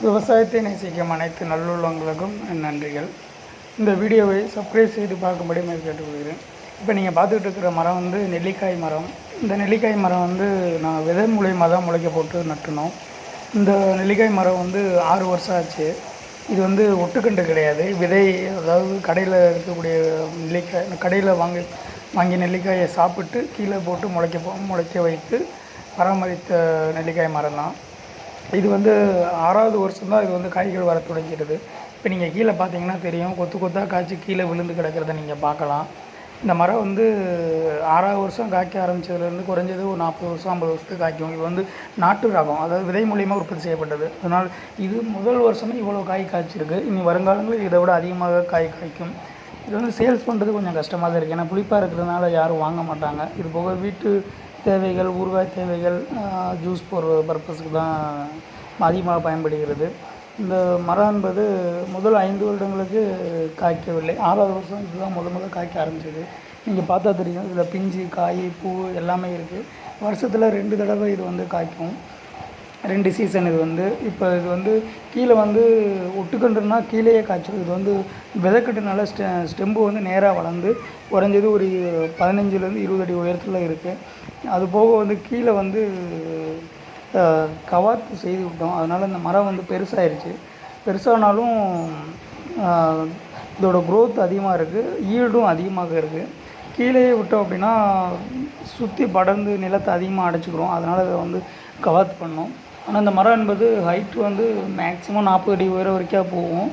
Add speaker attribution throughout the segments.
Speaker 1: விவசாயத்தை நேசிக்கும் அனைத்து நல்லுள்ளவங்களுக்கும் என் நன்றிகள். இந்த வீடியோவை சப்ஸ்கிரைப் செய்து பார்க்கும்படி நான் கேட்டுக்கொள்கிறேன். இப்போ நீங்கள் பார்த்துக்கிட்டு இருக்கிற மரம் வந்து நெல்லிக்காய் மரம். இந்த நெல்லிக்காய் மரம் வந்து நான் விதை மூலியமாக தான் முளைக்க போட்டு நட்டுனோம். இந்த நெல்லிக்காய் மரம் வந்து ஆறு வருஷம் ஆச்சு. இது வந்து ஒட்டுக்கண்டு கிடையாது. விதை அதாவது கடையில் இருக்கக்கூடிய நெல்லிக்காய் கடையில் வாங்கி வாங்கி நெல்லிக்காயை சாப்பிட்டு கீழே போட்டு முளைக்க போ முளைக்க வைத்து பராமரித்த நெல்லிக்காய் மரம் தான். இது வந்து ஆறாவது வருஷம் தான் இது வந்து காய்கள் வர தொடங்கிடுது இப்போ நீங்கள் கீழே பார்த்தீங்கன்னா தெரியும் கொத்து கொத்தாக காய்ச்சி கீழே விழுந்து கிடக்கிறத நீங்கள் பார்க்கலாம். இந்த மரம் வந்து ஆறாவது வருஷம் காய்க்க ஆரம்பிச்சதுலேருந்து குறைஞ்சது ஒரு நாற்பது வருஷம் ஐம்பது வருஷத்துக்கு காய்க்கும். இது வந்து நாட்டு ரகம் அதாவது விதை மூலியமாக உற்பத்தி செய்யப்பட்டது. அதனால் இது முதல் வருஷமே இவ்வளோ காய் காய்ச்சிருக்கு. இனி வருங்காலங்களில் இதை விட அதிகமாக காய் காய்க்கும். இது வந்து சேல்ஸ் பண்ணுறது கொஞ்சம் கஷ்டமாக தான் இருக்குது ஏன்னா புளிப்பாக இருக்கிறதுனால யாரும் வாங்க மாட்டாங்க. இது போக வீட்டு தேவைகள் ஊறுகாய் தேவைகள் ஜூஸ் போடுற பர்பஸுக்கு தான் அதிகமாக பயன்படுகிறது. இந்த மரம் என்பது முதல் ஐந்து வருடங்களுக்கு காய்க்கவில்லை. ஆறாவது வருஷம் இதுதான் முத முதல் காய்க்க ஆரம்பிச்சது. நீங்கள் பார்த்தா தெரியும். இதில் பிஞ்சு காய் பூ எல்லாமே இருக்குது வருஷத்தில் ரெண்டு தடவை இது வந்து காய்க்கும். ரெண்டு சீசன் இது வந்து. இப்போ இது வந்து கீழே வந்து ஒட்டுக்கன்றுனா கீழேயே காய்ச்சிடும் இது வந்து விதைக்கட்டுனால ஸ்டெ ஸ்டெம்பு வந்து நேராக வளர்ந்து குறைஞ்சது ஒரு பதினஞ்சுலேருந்து இருபது அடி உயரத்தில் இருக்குது அது போக வந்து கீழே வந்து கவாத்து செய்து விட்டோம். அதனால் இந்த மரம் வந்து பெருசாயிருச்சு. பெருசானாலும் இதோட க்ரோத் அதிகமாக இருக்குது ஈல்டும் அதிகமாக இருக்குது கீழேயே விட்டோம் அப்படின்னா சுற்றி படர்ந்து நிலத்தை அதிகமாக அடைச்சிக்கிறோம். அதனால் அதை வந்து கவாத்து பண்ணோம். ஆனால் இந்த மரம் என்பது ஹைட் வந்து மேக்ஸிமம் நாற்பது அடி உயரம் வரைக்கும் போகும்.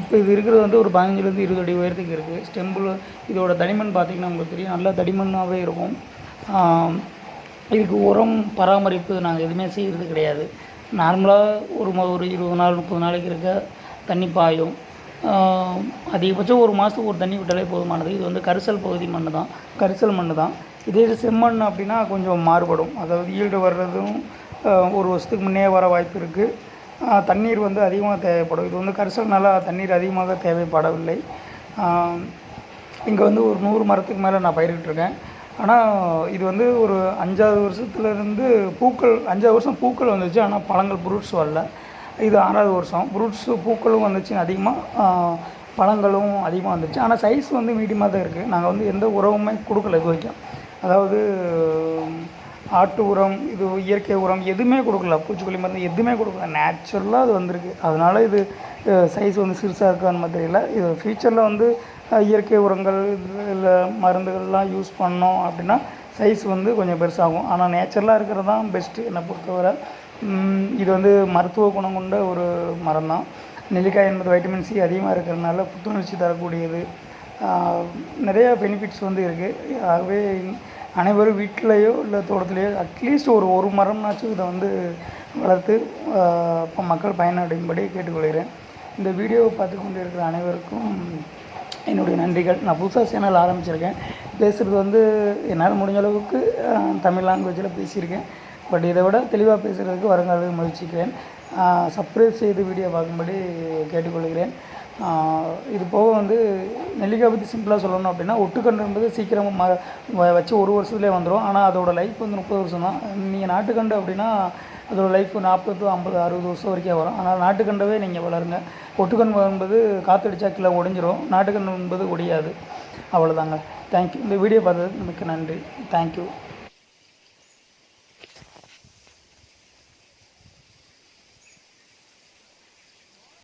Speaker 1: இப்போ இது இருக்கிறது வந்து ஒரு பதினஞ்சுலேருந்து இருபது அடி உயரத்துக்கு இருக்குது ஸ்டெம்பில் இதோட தடிமன் பார்த்திங்கன்னா உங்களுக்கு தெரியும். நல்லா தடிமண்ணாகவே இருக்கும். இதுக்கு உரம் பராமரிப்பு நாங்கள் எதுவுமே செய்கிறது கிடையாது. நார்மலாக ஒரு ம- ஒரு இருபது நாள் முப்பது நாளைக்கு இருக்க தண்ணி பாயும். அதிகபட்சம் ஒரு மாதத்துக்கு ஒரு தண்ணி விட்டாலே போதுமானது. இது வந்து கரிசல் பகுதி மண் தான். கரிசல் மண் தான். இதே செம்மண் அப்படின்னா கொஞ்சம் மாறுபடும். அதாவது ஈல்டு வர்றதும் ஒரு வருஷத்துக்கு முன்னே வர வாய்ப்பு இருக்குது தண்ணீர் வந்து அதிகமாக தேவைப்படும். இது வந்து கரிசல்னால தண்ணீர் அதிகமாக தேவைப்படவில்லை. இங்கே வந்து ஒரு நூறு மரத்துக்கு மேலே நான் பயிரிட்டுருக்கேன். ஆனால் இது வந்து ஒரு அஞ்சாவது வருஷத்துலேருந்து பூக்கள் அஞ்சாவது வருஷம் பூக்கள் வந்துச்சு ஆனால் பழங்கள் ஃப்ரூட்ஸ் வரல. இது ஆறாவது வருஷம். ஃப்ரூட்ஸு பூக்களும் வந்துச்சு அதிகமாக பழங்களும் அதிகமாக வந்துச்சு. ஆனால் சைஸ் வந்து மீடியமாக தான் இருக்குது நாங்கள் வந்து எந்த உரமுமே கொடுக்கல இது வரைக்கும். அதாவது ஆட்டு உரம் இது இயற்கை உரம் எதுவுமே கொடுக்கல. பூச்சிக்கொல்லி மருந்து எதுவுமே கொடுக்கல. நேச்சுரலாக அது வந்திருக்கு. அதனால் இது சைஸ் வந்து சிறுசாக இருக்கான்னு மாதிரி தெரியல. இது ஃப்யூச்சரில் வந்து இயற்கை உரங்கள் இல்லை மருந்துகள்லாம் யூஸ் பண்ணோம் அப்படின்னா சைஸ் வந்து கொஞ்சம் பெருசாகும். ஆனால் நேச்சுரலாக இருக்கிறது தான் பெஸ்ட்டு என்னை பொறுத்தவரை. இது வந்து மருத்துவ குணம் கொண்ட ஒரு மரம் தான் நெல்லிக்காய் என்பது வைட்டமின் சி அதிகமாக இருக்கிறதுனால புத்துணர்ச்சி தரக்கூடியது. நிறையா நிறைய பெனிஃபிட்ஸ் வந்து இருக்குது ஆகவே அனைவரும் வீட்டிலையோ இல்லை தோட்டத்திலையோ அட்லீஸ்ட் ஒரு ஒரு மரம்னாச்சும் இதை வந்து வளர்த்து இப்போ மக்கள் பயனடையும்படி கேட்டுக்கொள்கிறேன். இந்த வீடியோவை பார்த்து கொண்டு இருக்கிற அனைவருக்கும் என்னுடைய நன்றிகள். நான் புதுசாக சேனல் ஆரம்பிச்சிருக்கேன். பேசுகிறது வந்து என்னால் முடிஞ்ச அளவுக்கு தமிழ் லாங்குவேஜில் பேசியிருக்கேன். பட் இதை விட தெளிவாக பேசுகிறதுக்கு வருங்காலத்தில் முயற்சிக்கிறேன். சப்ஸ்கிரைப் செய்து வீடியோ பார்க்கும்படி கேட்டுக்கொள்கிறேன். இது போக வந்து நெல்லிக்காய் பற்றி சிம்பிளாக சொல்லணும் அப்படின்னா ஒட்டுக்கன்று என்பது ம வ- வச்சு ஒரு வருஷத்துலேயே வந்துடும் ஆனால் அதோடய லைஃப் வந்து முப்பது வருஷம் தான் நீங்கள் நாட்டுக்கண்டு அப்படின்னா அதோட லைஃப் நாற்பது ஐம்பது அறுபது வருஷம் வரைக்கும் வரும். ஆனால் நாட்டுக்கண்டவே நீங்கள் வளருங்க. ஒட்டுக்கண் என்பது காற்றடிச்சா கீழே ஒடிஞ்சிரும். நாட்டுக்கன்று என்பது ஒடியாது. அவ்வளோதாங்க தேங்க்யூ இந்த வீடியோ பார்த்ததுக்கு மிக்க நன்றி. தேங்க்யூ